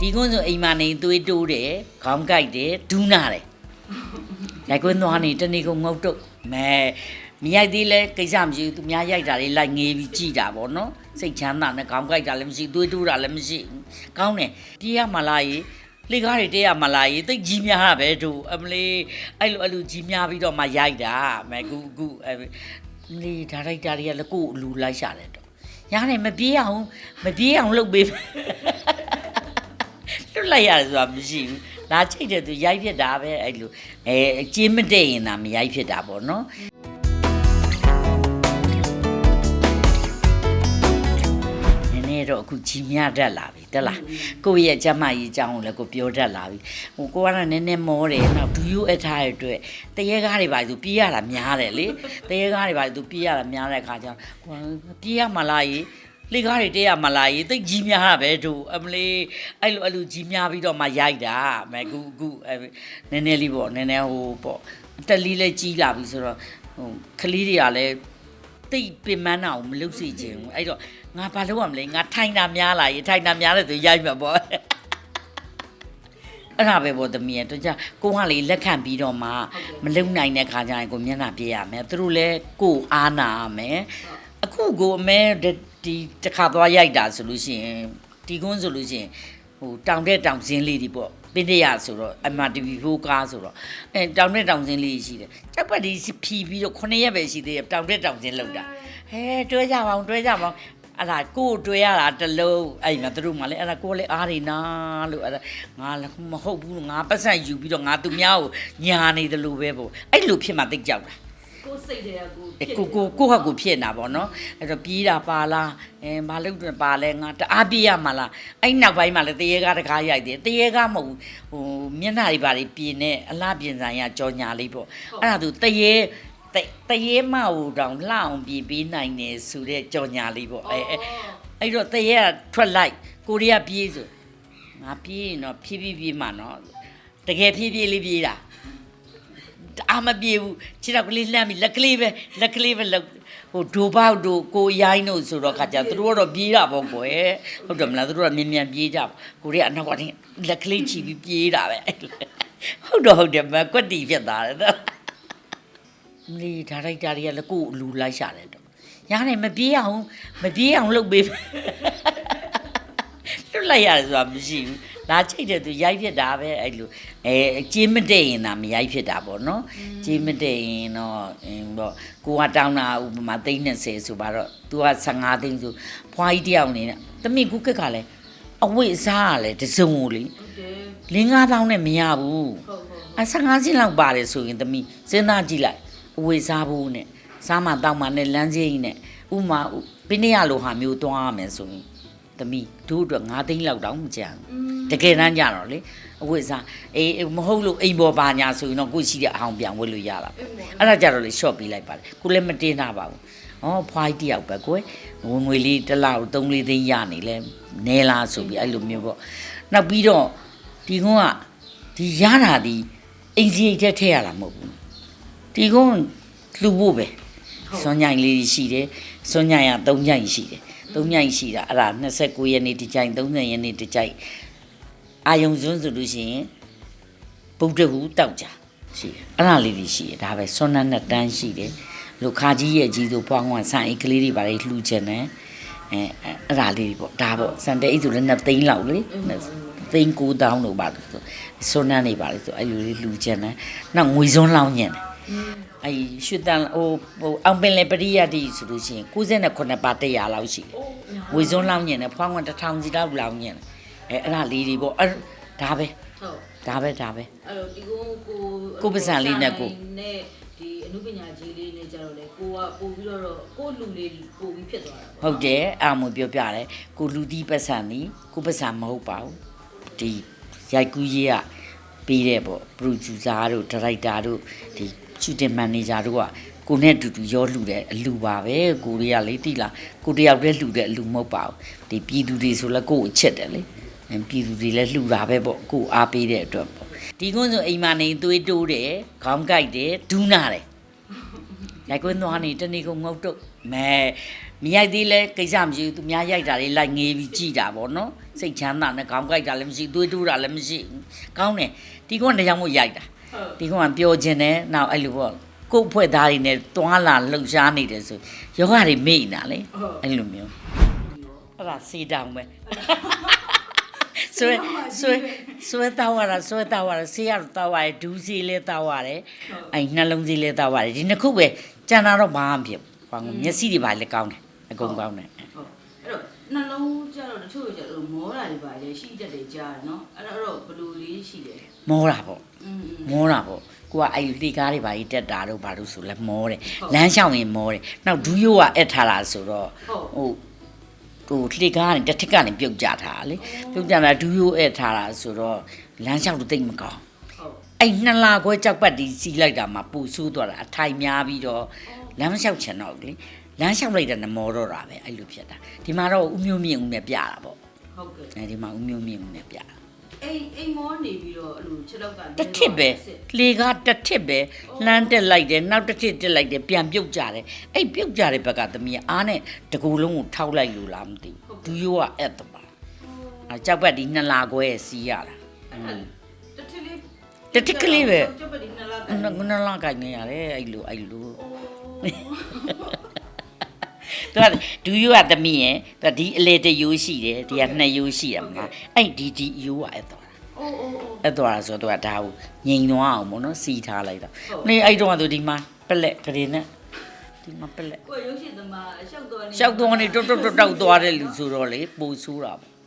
ဒီကွန်းဆိုအိမ်မနေသွေးတိုးတယ်ခေါင်းကိုက်တယ်ဒူးနာတယ်ရိုက်ကွန်းသွားနေတနေ့ကငုတ်တုတ်မဲမရိုက်သေးလဲကိစ္စမရှိဘူးသူများရိုက်တာလေးလိုက်ငေးပြီးကြည်တာပေါ့နော်စိတ်ချမ်းသာနဲ့ခေါင်းကိုက်တာလည်းမရှိသွေးတိုးတာလည်းမရှိဘူးကောင်းတယ်ပြေးရမလားရေလေကားတွေတဲရမလားရေတိတ်ကြီးများတာပဲတို့အမလေးအဲ့လိုအဲ့လိုကြီးများပြီးတော့မှရိုက်တာမဲကူကူအဲ့လေဒါရိုက်တာတွေကလည်းကိုယ်အလူလိုက်ရှာတယ်တော့ရတယ်မပြေးအောင်မပြေးအောင်လုပ်ပေး လွတ်လိုက်ရတယ်ဆိုတာမရှိဘူးလာချိတ်တယ်သူရိုက်ဖြစ်တာပဲအဲ့လိုအဲအကျင်းမတည့်ရင်သာမရိုက်ဖြစ်တာပေါ့နော်နည်းနည်းတော့အခုကြီးမြတတ်လာပြီတက်လားကိုယ့်ရဲ့ကျမကြီးအကြောင်းကိုလည်းကိုပြောတတ်လာပြီဟိုကိုကတော့နည်းနည်းမောတယ်နောက်ဒူယိုအထားရဲ့အတွက်တရေကားတွေပါသူပြေးရတာများတယ်လေတရေကားတွေပါသူပြေးရတာများတဲ့အခါကျတော့ဟိုပြေးရမလားကြီး လေကားတွေတဲရမလားကြီးတိတ်ကြီးများတာပဲတို့အမလေးအဲ့လိုအဲ့လိုကြီးများပြီးတော့မှရိုက်တာမဲကူကူအဲနည်းနည်းလေးပေါ့နည်းနည်းဟိုပေါ့တက်လီလေးကြီးလာပြီဆိုတော့ဟိုကလေးတွေကလည်းတိတ်ပင်မနာအောင်မလုပ်စေချင်ဘူးအဲ့တော့ငါဘာလုပ်ရမလဲငါထိုင်တာများလာရေထိုင်တာများတယ်ဆိုရိုက်မှာပေါ့အဲ့ဒါပဲပေါ့သမီးရဲ့တော့ကြကိုကလေလက်ခံပြီးတော့မှမလုံနိုင်တဲ့ခါကျရင်ကိုမျက်နှာပြေးရမယ်သူတို့လည်းကိုအားနာရမယ်အခုကိုအမဲ ဒီတစ်ခါသွားရိုက်တာဆိုလို့ရှိရင်ဒီကွန်းဆိုလို့ရှိရင်ဟိုတောင်တဲ့တောင်စင်းလေးတွေပေါ့ပင်းတရဆိုတော့အမ TV4 ကားဆိုတော့အဲတောင်တဲ့တောင်စင်းလေးရှိတယ်ကြောက်ပတ်ဒီဖြီးပြီးတော့9ရက်ပဲရှိသေးတယ်တောင်တဲ့တောင်စင်းလောက်တာဟဲတွဲကြပါအောင်တွဲကြပါအောင်အဲ့ဒါကိုယ်တွေ့ရတာတလုံးအဲ့မှာသူတို့မှလည်းအဲ့ဒါကိုယ်လည်းအားနေနာလို့အဲ့ဒါငါလည်းမဟုတ်ဘူးငါပတ်စံယူပြီးတော့ငါသူများကိုညာနေတယ်လို့ပဲပေါ့အဲ့လိုဖြစ်မှသိကြောက်တာ ကိုယ်စိတ်တွေကကိုအဲ့ကိုကိုကိုဟာကိုဖြစ်နေတာပေါ့နော်အဲ့တော့ပြေးတာပါလားအဲမလုပ်တော့ပါလဲငါတအားပြေးရမှာလားအဲ့နောက်ပိုင်းမှာလည်းတရေကားတကားရိုက်တယ်တရေကားမဟုတ်ဘူးဟိုမျက်နှာတွေပါလေပြင်နေအလားပြင်ဆိုင်ရကြောညာလေးပေါ့အဲ့ဒါသူတရေတတရေမဟုတ်တောင်လှအောင်ပြေးပေးနိုင်တယ်ဆိုတဲ့ကြောညာလေးပေါ့အဲအဲအဲ့တော့တရေကထွက်လိုက်ကိုရီးယားပြေးဆိုငါပြေးရင်တော့ဖြည်းဖြည်းပြေးမှာနော်တကယ်ဖြည်းဖြည်းလေးပြေးတာ အာမပြေးဘူးခြေတော့ကလေးလှမ်းပြီးလက်ကလေးပဲလက်ကလေးပဲလက်ဟိုဒိုပေါက်တို့ကိုရိုင်းတို့ဆိုတော့ခါကျသူတို့ကတော့ပြေးတာပေါ့ကွယ်ဟုတ်တယ်မလားသူတို့ကမြင်မြန်ပြေးကြပေါ့ကိုရီးယားအနောက်ကတည်းလက်ကလေးချီပြီးပြေးတာပဲဟုတ်တော့ဟုတ်တယ်မကွက်တီဖြစ်သွားတယ်တော့လေဒါရိုက်တာတွေကလည်းကိုယ်အလူလိုက်ရှာတယ်တော့ရတယ်မပြေးအောင်မပြေးအောင်လုပ်ပေးလွတ် လိုက်ရတယ်ဆိုတာမရှိဘူးလာချိတ်တယ်သူရိုက်ဖြစ်တာပဲအဲ့လိုအဲအကျင်းမတည့်ရင်သာမရိုက်ဖြစ်တာပေါ့နော်ကျင်းမတည့်ရင်တော့အင်းပေါ့ကိုကတောင်းတာဥပမာ330ဆိုပါတော့ तू က15သိန်းဆိုဖွားကြီးတယောက်အနေနဲ့တမိကူကက်ကလည်းအဝိအစားကလည်းတစုံကိုလေဟုတ်တယ်လင်း9000နဲ့မရဘူးဟုတ်ဟုတ်အ15စင်းလောက်ပါတယ်ဆိုရင်သမီးစဉ်းစားကြည့်လိုက်အဝေစားဖို့နဲ့စားမတောက်မနဲ့လမ်းစည်းကြီးနဲ့ဥမာပြင်းရလိုဟာမျိုးသွားရမယ်ဆိုရင် သမီးတို့အတွက်9သိန်းလောက်တောင်မကြံဘူးတကယ်တမ်းကြတော့လေအဝေစားအေးမဟုတ်လို့အိမ်ပေါ်ပါညာဆိုရင်တော့ကိုယ်ရှိတဲ့အဟောင်ပြန်ဝတ်လို့ရတာပေါ့အဲ့ဒါကြတော့လေ short ပေးလိုက်ပါလေကိုလည်းမတင်တာပါဘူးဩဖွားကြီးတယောက်ပဲကိုယ်ဝင်ငွေလေးတစ်လောက်3-4သိန်းရနေလဲနဲလားဆိုပြီးအဲ့လိုမျိုးပေါ့နောက်ပြီးတော့ဒီကုန်းကဒီရတာဒီအင်စီအိတ်ထဲထည့်ရတာမဟုတ်ဘူးဒီကုန်းလှူဖို့ပဲစွန်ညိုင်လေးရှိတယ်စွန်ညိုင်က3ညိုင်ရှိတယ် 3ညိုင်ရှိတာအဲ့ဒါ29ရက်နေ့ဒီကြိုင်30ရက်နေ့ဒီကြိုင်အာယုံစွန်းဆိုလို့ရှိရင်ဗုဒ္ဓဟူတောက်ကြရှိတယ်အဲ့ဒါလေးတွေရှိတယ်ဒါပဲစွန်နတ်နဲ့တန်းရှိတယ်လူခါကြီးရဲ့ကြီးဆိုဖွားကွာဆန်အိတ်ကလေးတွေပါလေလှူချင်တယ်အဲအဲ့ဒါလေးတွေပေါ့ဒါပေါ့စံတဲ့အိတ်ဆိုလည်း2သိန်းလောက်လေသိန်း9000လို့ပါလို့ဆိုစွန်နတ်နေပါလေဆိုအဲ့လိုလေးလှူချင်တယ်နောက်ငွေစွန်းလောင်းညင်တယ် အဲရွှေတန်ဟိုဟိုအောင်ပင်လေပရိယတ်တီဆိုလို့ရှိရင်69ပါ100လောက်ရှိတယ်။ဝေစွန်းလောင်းညင်တယ်ဖွားကွန်1000စီလောက်လောင်းညင်တယ်။အဲအဲ့ဒါလေးတွေပေါ့အဲ့ဒါပဲဟုတ်ဒါပဲဒါပဲအဲ့တော့ဒီကိုကိုကိုယ်ပစံလေးနဲ့ကိုနဲ့ဒီအမှုပညာကြီးလေးနဲ့ကြတော့လေကိုကပို့ပြီးတော့ကိုလူလေးပို့ပြီးဖြစ်သွားတာပေါ့ဟုတ်တယ်အာမပြောပြတယ်ကိုလူတီးပတ်စံနီကိုပတ်စံမဟုတ်ပါဘူးဒီရိုက်ကူးရေးကပြီးတဲ့ပေါ့ပရိုဂျူဆာတို့ဒါရိုက်တာတို့ဒီ ရှူတင်မန်နေဂျာတို့ကကိုနဲ့အတူတူရောလှူတဲ့အလူပါပဲကိုတွေကလေတိလားကိုတယောက်တည်းလှူတဲ့အလူမဟုတ်ပါဘူးဒီပြည်သူတွေဆိုလဲကိုကိုအချက်တယ်လေအဲပြည်သူတွေလည်းလှူတာပဲပေါ့ကိုအားပေးတဲ့အတွက်ပေါ့ဒီကွန်းဆိုအိမ်မနေသွေးတိုးတယ်ခေါင်းကိုက်တယ်ဒူးနာတယ်ရိုက်ကွင်းသွားနေတနေ့ကငုတ်တုတ်မဲမရိုက်သေးလဲကိစ္စမရှိဘူးသူများရိုက်တာလေးလိုက်ငေးပြီးကြည်တာပေါ့နော်စိတ်ချမ်းသာနဲ့ခေါင်းကိုက်တာလည်းမရှိသွေးတူးတာလည်းမရှိဘူးကောင်းတယ်ဒီကောင်တကြောင်မို့ရိုက်တာဟုတ် ဒီကောင်ကပြောခြင်းနဲ့နောက်အဲ့လိုပေါ့ကိုယ့်ဖွဲ့သားတွေနဲ့တွားလာလှုပ်ရှားနေတယ်ဆိုယောဂတွေမေ့နေတာလေဟုတ်အဲ့လိုမျိုးအဲ့ဒါစီတောင်ပဲဆွဲဆွဲဆွဲတောက်ရတာဆွဲတောက်ရတာဆေးရတောက်ရတယ်ဒူးစီလေးတောက်ရတယ်အဲ့နှလုံးစီလေးတောက်ရတယ်ဒီနှစ်ခုပဲကြံတာတော့ဘာမှမဖြစ်ဘူးဘာမှမျက်စိတွေပါလည်းကောင်းတယ်အကုန်ကောင်းတယ်ဟုတ်အဲ့တော့ နှလုံးကျတော့တချို့ကျတော့မောတာတွေပါလေရှိတတ်တယ်ကြားတယ်နော်အဲ့တော့ဘယ်လိုလေးရှိတယ်မောတာပေါ့อืม မောတာပေါ့ကိုကအဲ့ဒီကားတွေပါကြီးတက်တာတော့ဘာလို့ဆိုလဲမောတယ်ဟုတ်လမ်းလျှောက်ရင်မောတယ်နောက်ဒူးရိုးကအက်ထားတာဆိုတော့ဟုတ်ဟိုဟိုလှေကားကနေတစ်ထစ်ကနေပြုတ်ကြထားတာလေပြုတ်ကြတာဒူးရိုးအက်ထားတာဆိုတော့လမ်းလျှောက်လို့တိတ်မကောင်းဟုတ်အဲ့နှစ်လာခွဲကြောက်ပတ်ဒီစီးလိုက်တာမှပူဆိုးသွားတာအထိုင်များပြီးတော့လမ်းမလျှောက်ချင်တော့ဘူးလေ လမ်းလျှောက်လိုက်တဲ့နမောတော့တာပဲအဲ့လိုဖြစ်တာဒီမှာတော့ဥမျိုးမြင့်ဦးနဲ့ပြတာပေါ့ဟုတ်ကဲ့အဲဒီမှာဥမျိုးမြင့်ဦးနဲ့ပြတာအိမ်အိမ်မောနေပြီးတော့အဲ့လိုခြေလောက်ကတစ်ထစ်ပဲလှေကားတစ်ထစ်ပဲလှမ်းတက်လိုက်တယ်နောက်တစ်ထစ်တက်လိုက်တယ်ပြန်ပြုတ်ကြတယ်အဲ့ပြုတ်ကြတဲ့ဘက်ကသမီးကအားနဲ့တကူလုံးကိုထောက်လိုက်လို့လားမသိဘူးဒူးရိုးကအဲ့တပါအကြောက်ပတ်ဒီနှစ်လာခွဲစီးရတာတစ်ထစ်လေးတစ်ထစ်ကလေးပဲကျုပ်ပဲဒီနှစ်လကငနငနလာကိုင်နေရတယ်အဲ့လိုအဲ့လို သူကဒူးရိုးကသမီးရဲ့သူကဒီအလေတရိုးရှိတယ်ဒီကနှစ်ရိုးရှိတယ်မလားအဲ့ဒီဒီရိုးကအဲ့တော့အိုးအိုးအိုးအဲ့တော့ဆိုတော့သူကဒါကိုငိန်သွားအောင်ပေါ့နော်စီထားလိုက်တော့ဟုတ်နေအဲ့တော့ကသူဒီမှာပလက်ကလေးနဲ့ဒီမှာပလက်ကိုရုပ်ရှင်သမားရှောက်တော်နေရှောက်သွားနေတွတ်တွတ်တွတ်တောက်သွားတဲ့လူဆိုတော့လေပူဆိုးတာပေါ့